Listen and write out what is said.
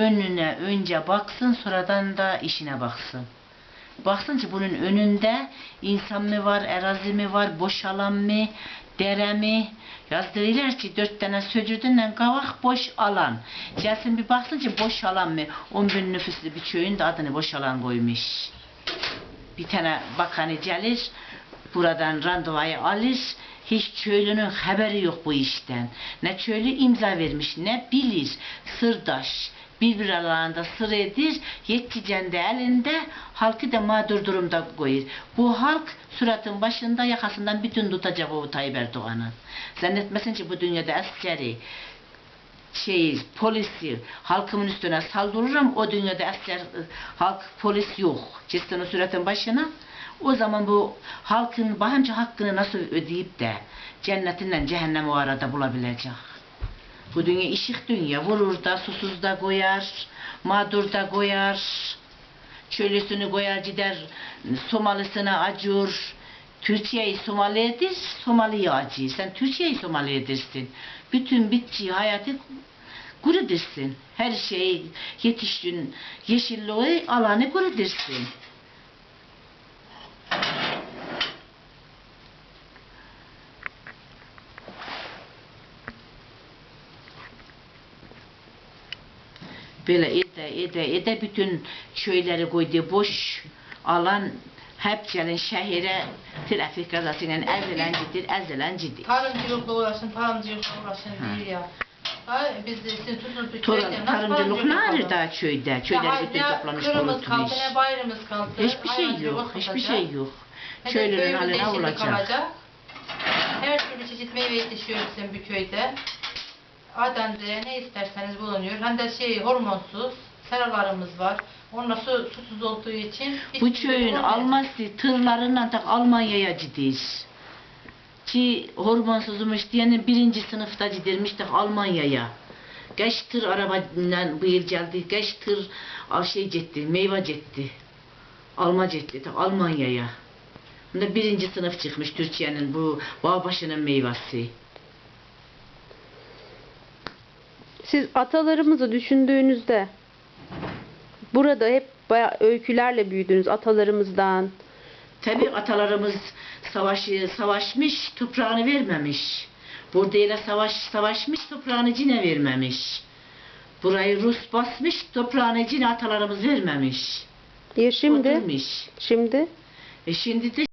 önüne önce baksın sonradan da işine baksın. Baksın ki bunun önünde insan mı var, erazi mi var, boş alan mı, dere mi? Yazdırırlar ki dört tane sözcüğünden kavak boş alan. Gelsin bir baksın ki boş alan mı? 10 bin nüfuslu bir köyün de adını boş alan koymuş. Bir tane bakanı gelir, buradan randevayı alır. Hiç köylünün haberi yok bu işten. Ne köylü imza vermiş, ne bilir. Sırdaş, birbir aralarında sır edir, yetkicen de elinde, halkı da mağdur durumda koyur. Bu halk suratın başında yakasından bütün tutacak o Tayyip Erdoğan'ın. Zannetmesin ki bu dünyada askeri, şey, polisi halkımın üstüne saldırırım. O dünyada asker, halk, polis yok. Cistin o suratın başına. O zaman bu halkın bahınca hakkını nasıl ödeyip de cennetinden cehennemi o arada bulabilecek. Bu dünya işik dünya. Vurur da susuz da koyar, mağdur da koyar. Çölüsünü koyar gider Somalısına acur. Türkiye'yi Somali edir, Somali'yi acır. Sen Türkiye'yi Somali edirsin. Bütün bitki hayatı kurudirsin. Her şey yetiştin, yeşilliği alanı kurudirsin. Böyle ede ede ede bütün köyleri koydu boş alan hep gelin şehire trafik kazasıyla ezilen gidir, ezilen gidir. Tarımcılıkla uğraşın, tarımcılıkla uğraşın değil ya. Ha, biz de sizin tutun köyde tarımcılık nerede köyde? Ya Köyleri hay- bütün toplamış kurutmuş. ne bayrımız kaldı. Hiçbir şey yok, hiçbir şey yok. Köylünün haline olacak. Her türlü çeşit meyve yetişiyor bizim bir köyde. Adem'de ne isterseniz bulunuyor. Hem de şey hormonsuz seralarımız var. Onlar su, susuz olduğu için Bu şey köyün olmayacak. alması tırlarıyla da Almanya'ya gidiyor. Ki hormonsuzmuş diyenin birinci sınıfta gidirmiştik Almanya'ya. Geç tır arabayla bu yıl geldi. Geç tır şey gitti, meyve gitti. Alma gitti, Almanya'ya. Bunda birinci sınıf çıkmış Türkiye'nin bu Bağbaşı'nın meyvesi. Siz atalarımızı düşündüğünüzde burada hep bayağı öykülerle büyüdünüz atalarımızdan. Tabi atalarımız savaşı savaşmış, toprağını vermemiş. Burada savaş savaşmış, toprağını cine vermemiş. Burayı Rus basmış, toprağını cine atalarımız vermemiş. Ya şimdi, Oturmuş. şimdi E şimdi de